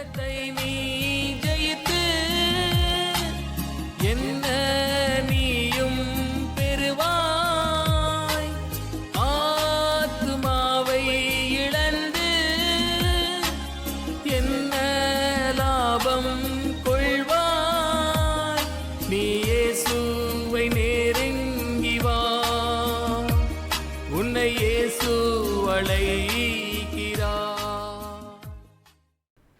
உலகத்தை நீ ஜெயித்து என்ன நீயும் பெறுவாய். ஆத்துமாவை இழந்து என்ன லாபம் கொள்வாய். நீயே இயேசுவை நேருங்கிவா உன்னை இயேசு அழைக்கிறார்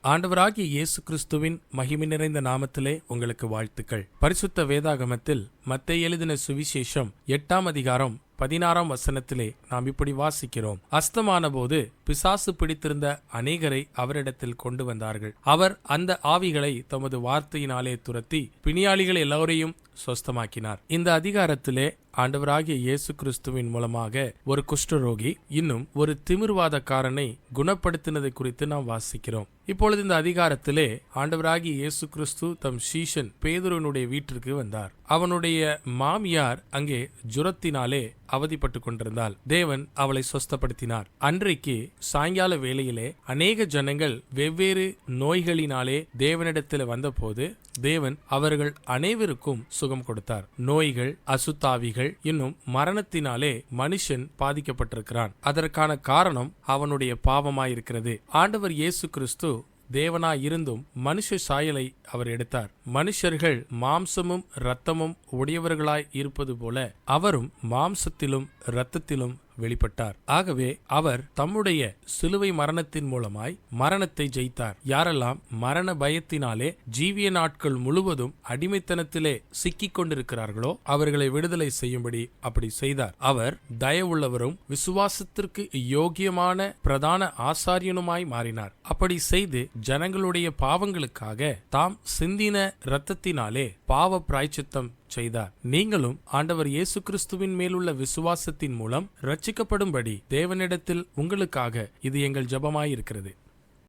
ஆண்டவராகிய இயேசு கிறிஸ்துவின் மகிமை நிறைந்த நாமத்திலே உங்களுக்கு வாழ்த்துக்கள். பரிசுத்த வேதாகமத்தில் மத்தை எழுதின சுவிசேஷம் எட்டாம் அதிகாரம் பதினாறாம் வசனத்திலே நாம் இப்படி வாசிக்கிறோம். அஸ்தமான போது பிசாசு பிடித்திருந்த அநேகரை அவரிடத்தில் கொண்டு வந்தார்கள். அவர் அந்த ஆவிகளை தமது வார்த்தையினாலே துரத்தி பிணியாளிகள் எல்லோரையும் சொஸ்தமாக்கினார். இந்த அதிகாரத்திலே ஆண்டவராகிய இயேசு கிறிஸ்துவின் மூலமாக ஒரு குஷ்டரோகி இன்னும் ஒரு திமிர்வாதக்காரனை குணப்படுத்தினதை குறித்து நாம் வாசிக்கிறோம். இப்பொழுது இந்த அதிகாரத்திலே ஆண்டவராகி இயேசு கிறிஸ்து தம் சீஷன் பேதுருவனுடைய வீட்டிற்கு வந்தார். அவனுடைய மாமியார் அங்கே ஜுரத்தினாலே அவதிப்பட்டு கொண்டிருந்தால் தேவன் அவளை சொஸ்தப்படுத்தினார். அன்றைக்கு சாயங்கால வேளையிலே அநேக ஜனங்கள் வெவ்வேறு நோய்களினாலே தேவனிடத்தில் வந்தபோது தேவன் அவர்கள் அனைவருக்கும் சுகம் கொடுத்தார். நோய்கள் அசுத்தாவிகள் இன்னும் மரணத்தினாலே மனுஷன் பாதிக்கப்பட்டிருக்கிறான். அதற்கான காரணம் அவனுடைய பாவமாயிருக்கிறது. ஆண்டவர் இயேசு கிறிஸ்து தேவனாயிருந்தும் மனுஷ சாயலை அவர் எடுத்தார். மனுஷர்கள் மாம்சமும் இரத்தமும் உடையவர்களாய் இருப்பது போல அவரும் மாம்சத்திலும் இரத்தத்திலும் வெளிப்பட்டார். ஆகவே அவர் தம்முடைய சிலுவை மரணத்தின் மூலமாய் மரணத்தை ஜெயித்தார். யாரெல்லாம் மரண பயத்தினாலே ஜீவிய நாட்கள் முழுவதும் அடிமைத்தனத்திலே சிக்கிக் கொண்டிருக்கிறார்களோ அவர்களை விடுதலை செய்யும்படி அப்படி செய்தார். அவர் தயவுள்ளவரும் விசுவாசத்திற்கு யோகியமான பிரதான ஆசாரியனுமாய் மாறினார். அப்படி செய்து ஜனங்களுடைய பாவங்களுக்காக தாம் சிந்தின இரத்தத்தினாலே பாவ பிராய்ச்சித்தம் செய்தார். நீங்களும் ஆண்டவர் இயேசு கிறிஸ்துவின் மேலுள்ள விசுவாசத்தின் மூலம் ரட்சிக்கப்படும்படி தேவனிடத்தில் உங்களுக்காக இது எங்கள் ஜெபமாயிருக்கிறது.